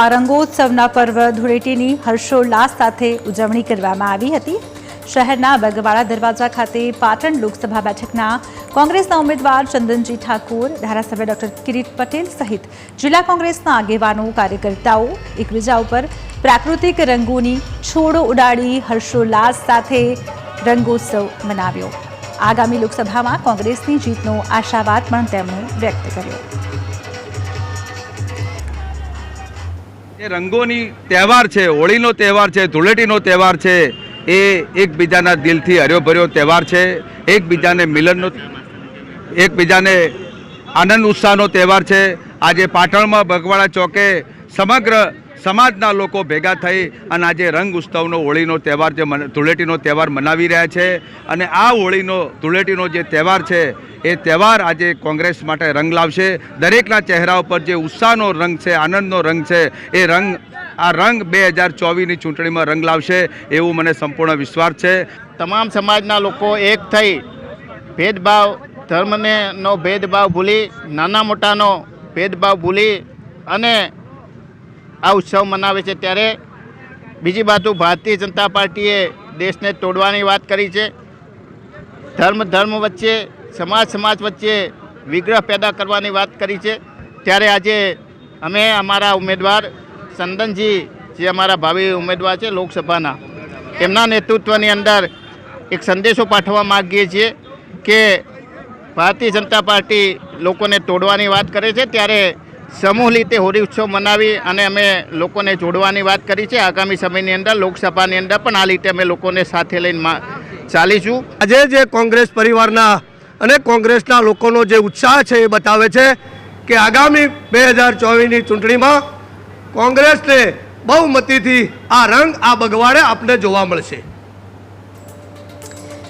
જિલ્લામાં રંગોત્સવના પર્વ ધૂળેટીની હર્ષોલ્લાસ સાથે ઉજવણી કરવામાં આવી હતી. શહેરના બગવાડા દરવાજા ખાતે પાટણ લોકસભા બેઠકના કોંગ્રેસના ઉમેદવાર ચંદનજી ઠાકોર, ધારાસભ્ય ડોક્ટર કિરીટ પટેલ સહિત જિલ્લા કોંગ્રેસના આગેવાનો, કાર્યકર્તાઓ એકબીજા ઉપર પ્રાકૃતિક રંગોની છોડો ઉડાડી હર્ષોલ્લાસ સાથે રંગોત્સવ મનાવ્યો. આગામી લોકસભામાં કોંગ્રેસની જીતનો આશાવાદ પણ તેમણે વ્યક્ત કર્યો. એ રંગોની તહેવાર છે, હોળીનો તહેવાર છે, ધૂળેટીનો તહેવાર છે, એ એકબીજાના દિલથી હર્યોભર્યો તહેવાર છે. એકબીજાને મિલનનો, એકબીજાને આનંદ ઉત્સાહનો તહેવાર છે. આજે પાટણમાં બગવાડા ચોકે સમગ્ર સમાજના લોકો ભેગા થઈ અને આજે રંગ ઉત્સવનો હોળીનો તહેવાર જે ધૂળેટીનો તહેવાર મનાવી રહ્યા છે અને આ હોળીનો, ધૂળેટીનો જે તહેવાર છે, એ તહેવાર આજે કોંગ્રેસ માટે રંગ લાવશે. દરેકના ચહેરા ઉપર જે ઉત્સાહનો રંગ છે, આનંદનો રંગ છે, એ રંગ, આ રંગ બે હજાર ચોવીસની ચૂંટણીમાં રંગ લાવશે એવું મને સંપૂર્ણ વિશ્વાસ છે. તમામ સમાજના લોકો એક થઈ ભેદભાવ, ધર્મને નો ભેદભાવ ભૂલી, નાના મોટાનો ભેદભાવ ભૂલી અને આ ઉત્સવ મનાવે છે ત્યારે બીજી બાજુ ભારતીય જનતા પાર્ટીએ દેશને તોડવાની વાત કરી છે. ધર્મ ધર્મ વચ્ચે, સમાજ સમાજ વચ્ચે વિગ્રહ પેદા કરવાની વાત કરી છે. ત્યારે આજે અમે અમારા ઉમેદવાર ચંદનજી જે અમારા ભાવિ ઉમેદવાર છે લોકસભાના, એમના નેતૃત્વની અંદર એક સંદેશો પાઠવવા માગીએ છીએ કે ભારતીય જનતા પાર્ટી લોકોને તોડવાની વાત કરે છે. ત્યારે સમૂહ રીતે હોળી ઉત્સવ મનાવી અને અમે લોકોને જોડવાની વાત કરી છે. આગામી સમયની અંદર લોકસભાની અંદર પણ આ રીતે અમે લોકોને સાથે લઈને ચાલીશું. આજે જે કોંગ્રેસ પરિવારના અને કોંગ્રેસના લોકોનો જે ઉત્સાહ છે એ બતાવે છે કે આગામી બે હજાર ચોવીસની ચૂંટણીમાં કોંગ્રેસને બહુમતીથી આ રંગ આ બગવાડે આપને જોવા મળશે.